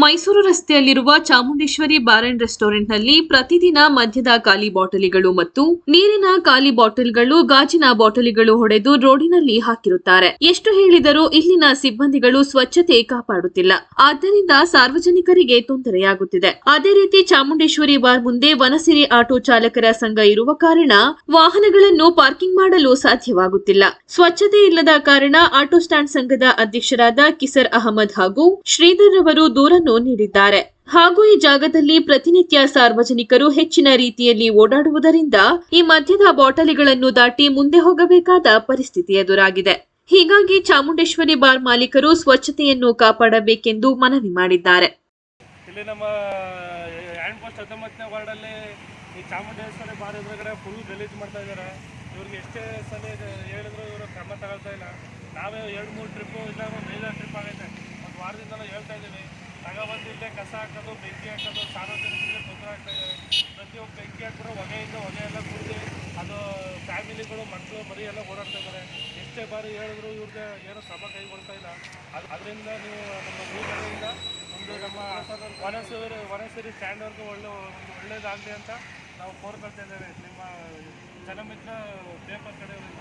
ಮೈಸೂರು ರಸ್ತೆಯಲ್ಲಿರುವ Chamundeshwari bar and ರೆಸ್ಟೋರೆಂಟ್ನಲ್ಲಿ ಪ್ರತಿದಿನ ಮದ್ಯದ ಖಾಲಿ ಬಾಟಲಿಗಳು ಮತ್ತು ನೀರಿನ ಖಾಲಿ ಬಾಟಲ್ಗಳು ಗಾಜಿನ ಬಾಟಲಿಗಳು ಹೊಡೆದು ರೋಡಿನಲ್ಲಿ ಹಾಕಿರುತ್ತಾರೆ. ಎಷ್ಟು ಹೇಳಿದರೂ ಇಲ್ಲಿನ ಸಿಬ್ಬಂದಿಗಳು ಸ್ವಚ್ಛತೆ ಕಾಪಾಡುತ್ತಿಲ್ಲ. ಆದ್ದರಿಂದ ಸಾರ್ವಜನಿಕರಿಗೆ ತೊಂದರೆಯಾಗುತ್ತಿದೆ. ಅದೇ ರೀತಿ ಚಾಮುಂಡೇಶ್ವರಿ ಬಾರ್ ಮುಂದೆ ವನಸಿರಿ ಆಟೋ ಚಾಲಕರ ಸಂಘ ಇರುವ ಕಾರಣ ವಾಹನಗಳನ್ನು ಪಾರ್ಕಿಂಗ್ ಮಾಡಲು ಸಾಧ್ಯವಾಗುತ್ತಿಲ್ಲ. ಸ್ವಚ್ಛತೆ ಇಲ್ಲದ ಕಾರಣ ಆಟೋ ಸ್ಟ್ಯಾಂಡ್ ಸಂಘದ ಅಧ್ಯಕ್ಷರಾದ ಕಿಸರ್ ಅಹಮದ್ ಹಾಗೂ ಶ್ರೀಧರ್ ಅವರು ದೂರನ್ನು ನೀಡಿದ್ದಾರೆ. ಹಾಗೂ ಈ ಜಾಗದಲ್ಲಿ ಪ್ರತಿನಿತ್ಯ ಸಾರ್ವಜನಿಕರು ಹೆಚ್ಚಿನ ರೀತಿಯಲ್ಲಿ ಓಡಾಡುವುದರಿಂದ ಈ ಮದ್ಯದ ಬಾಟಲಿಗಳನ್ನು ದಾಟಿ ಮುಂದೆ ಹೋಗಬೇಕಾದ ಪರಿಸ್ಥಿತಿ ಎದುರಾಗಿದೆ. ಹೀಗಾಗಿ ಚಾಮುಂಡೇಶ್ವರಿ ಬಾರ್ ಮಾಲೀಕರು ಸ್ವಚ್ಛತೆಯನ್ನು ಕಾಪಾಡಬೇಕೆಂದು ಮನವಿ ಮಾಡಿದ್ದಾರೆ. ಇಲ್ಲಿ ನಮ್ಮ ಹ್ಯಾಂಡ್ ಪೋಸ್ಟ್ ಹತ್ತೊಂಬತ್ತನೇ ವಾರ್ಡಲ್ಲಿ ಈ ಚಾಮುಂಡೇಶ್ವರಿ ಬಾರ್ ಎದುರುಗಡೆ ಫುಲ್ ಗಲೀಜು ಮಾಡ್ತಾ ಇದ್ದಾರೆ. ಇವ್ರಿಗೆ ಎಷ್ಟೇ ಸಲ ಹೇಳಿದ್ರು ಇವರು ಕ್ರಮ ತಗೊಳ್ತಾ ಇಲ್ಲ. ನಾವೇ ಎರಡು ಮೂರು ಟ್ರಿಪ್ಪು ಇಲ್ಲ ಒಂದು ಐದಾರು ಟ್ರಿಪ್ ಆಗೈತೆ ಒಂದು ವಾರದಿಂದಲೂ ಹೇಳ್ತಾ ಇದ್ದೀವಿ ತಗೊಬಂದು ಇಲ್ಲೇ ಕಸ ಹಾಕೋದು, ಬೆಂಕಿ ಹಾಕೋದು, ಸಾರ್ವಜನಿಕರಿಗೆ ತೊಂದರೆ ಆಗ್ತಾ ಇದ್ದಾರೆ ಪ್ರತಿಯೊಬ್ಬ ಬೆಂಕಿ ಹಾಕಿದ್ರೆ ಹೊಗೆಯಿಂದ ಹೊಗೆ ಎಲ್ಲ ಕುಡಿದು ಅದು ಫ್ಯಾಮಿಲಿಗಳು, ಮಕ್ಕಳು, ಮರಿ ಎಲ್ಲ ಓಡಾಡ್ತಾ ಇದ್ದಾರೆ ಎಷ್ಟೇ ಬಾರಿ ಹೇಳಿದ್ರು ಇವ್ರಿಗೆ ಏನೂ ಕ್ರಮ ಕೈಗೊಳ್ತಾ ಇಲ್ಲ. ಅದು ಅದರಿಂದ ನೀವು ನಮ್ಮ ಭೂಮಿಯಿಂದ ಒಂದು ನಮ್ಮ ವನಸೂರಿ ವನಸೂರಿ ಸ್ಟ್ಯಾಂಡ್ವರೆಗೂ ಒಳ್ಳೆ ಒಂದು ಒಳ್ಳೇದಾಗಲಿ ಅಂತ ನಾವು ಕೋರ್ಕೊಳ್ತಾ ಇದ್ದೇವೆ. ನಿಮ್ಮ ಜನಮಿತ್ರ ಪೇಪರ್ ಕಡೆಯವರಿಂದ